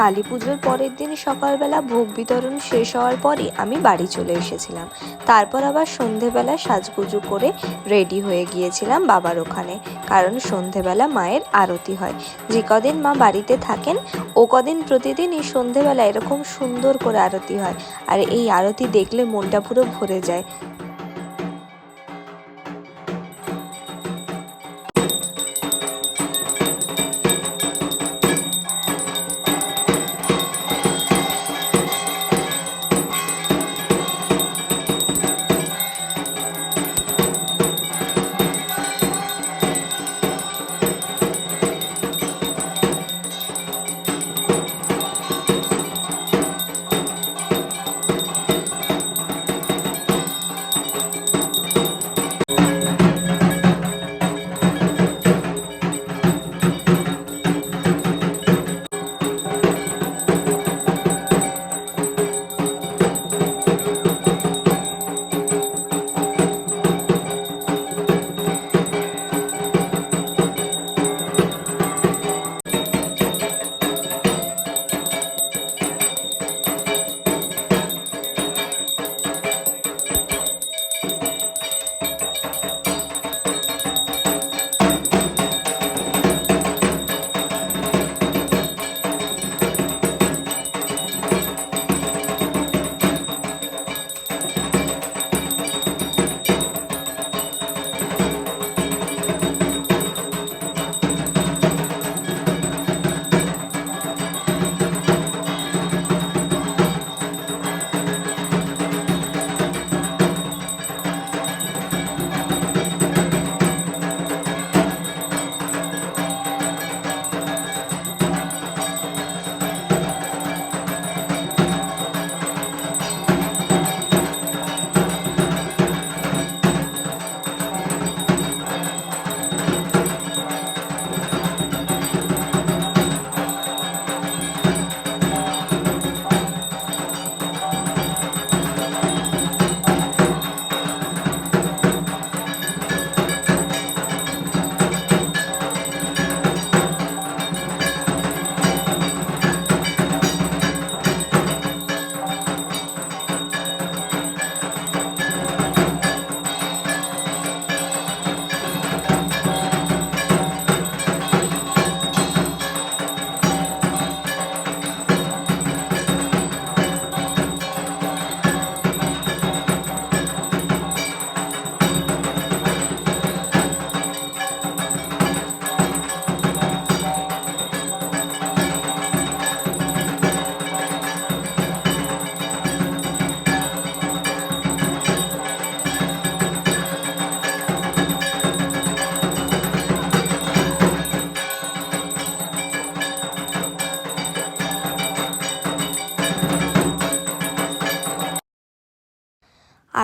কালী পুজোর পরের দিন সকালবেলা ভোগ বিতরণ শেষ হওয়ার পরই আমি বাড়ি চলে এসেছিলাম। তারপর আবার সন্ধেবেলা সাজপুজো করে রেডি হয়ে গিয়েছিলাম বাবার ওখানে, কারণ সন্ধেবেলা মায়ের আরতি হয়। যে কদিন মা বাড়িতে থাকেন, ও কদিন প্রতিদিন এই সন্ধেবেলা এরকম সুন্দর করে আরতি হয়। আর এই আরতি দেখলে মনটা পুরো ভরে যায়।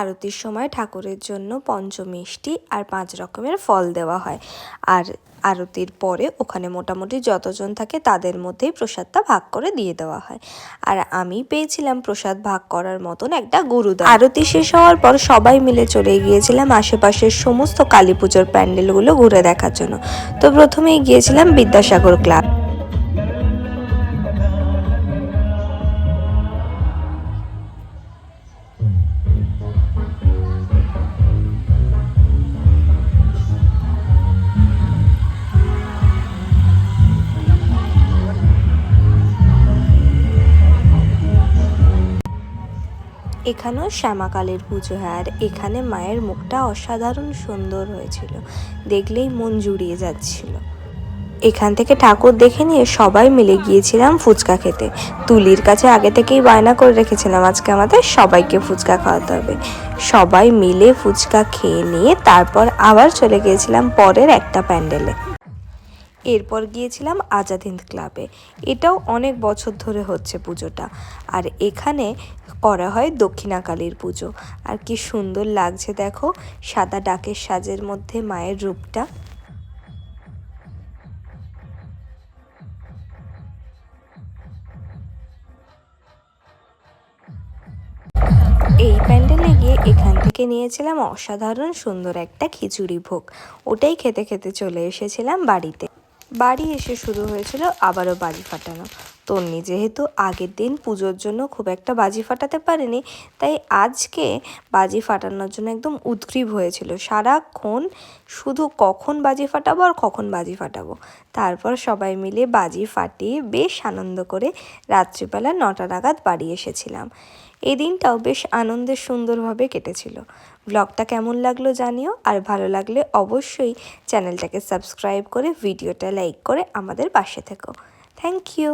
আরতির সময় ঠাকুরের জন্য পঞ্চমিষ্টি আর পাঁচ রকমের ফল দেওয়া হয়। আর আরতির পরে ওখানে মোটামুটি যতজন থাকে তাদের মধ্যেই প্রসাদটা ভাগ করে দিয়ে দেওয়া হয়। আর আমি পেয়েছিলাম প্রসাদ ভাগ করার মতন একটা গুরুদান আরতি শেষ হওয়ার পর সবাই মিলে চলে গিয়েছিলাম আশেপাশের সমস্ত কালী পুজোর প্যান্ডেলগুলো ঘুরে দেখার জন্য। তো প্রথমেই গিয়েছিলাম বিদ্যাসাগর ক্লাব। এখানেও শ্যামাকালের পুজো হয়। আর এখানে মায়ের মুখটা অসাধারণ সুন্দর হয়েছিল। দেখলেই মন জুড়িয়ে যাচ্ছিল। এখান থেকে ঠাকুর দেখে নিয়ে সবাই মিলে গিয়েছিলাম ফুচকা খেতে। তুলির কাছে আগে থেকেই বায়না করে রেখেছিলাম, আজকে আমাদের সবাইকে ফুচকা খাওয়াতে হবে। সবাই মিলে ফুচকা খেয়ে নিয়ে তারপর আবার চলে গিয়েছিলাম পরের একটা প্যান্ডেলে। এরপর গিয়েছিলাম আজাদ হিন্দ ক্লাবে। এটাও অনেক বছর ধরে হচ্ছে পুজোটা। আর এখানে করা হয় দক্ষিণাকালীর পুজো। আর কি সুন্দর লাগছে দেখো, সাদা ডাকের সাজের মধ্যে মায়ের রূপটা। এই প্যান্ডেলে গিয়ে এখান থেকে নিয়েছিলাম অসাধারণ সুন্দর একটা খিচুড়ি ভোগ। ওটাই খেতে খেতে চলে এসেছিলাম বাড়িতে। বাড়ি এসে শুরু হয়েছিল আবারও বাড়ি ফাটানো। তন্নি যেহেতু আগের দিন পুজোর জন্য খুব একটা বাজি ফাটাতে পারেনি, তাই আজকে বাজি ফাটানোর জন্য একদম উদ্গ্রীব হয়েছিল। সারাক্ষণ শুধু কখন বাজি ফাটাবো আর কখন বাজি ফাটাবো। তারপর সবাই মিলে বাজি ফাটিয়ে বেশ আনন্দ করে রাত্রিবেলা নটা নাগাদ বাড়ি এসেছিলাম। এই দিনটাও বেশ আনন্দের সুন্দরভাবে কেটেছিল। ব্লগটা কেমন লাগল জানিও, আর ভালো লাগলে অবশ্যই চ্যানেলটাকে সাবস্ক্রাইব করে ভিডিওটা লাইক করে আমাদের পাশে থেকো। Thank you.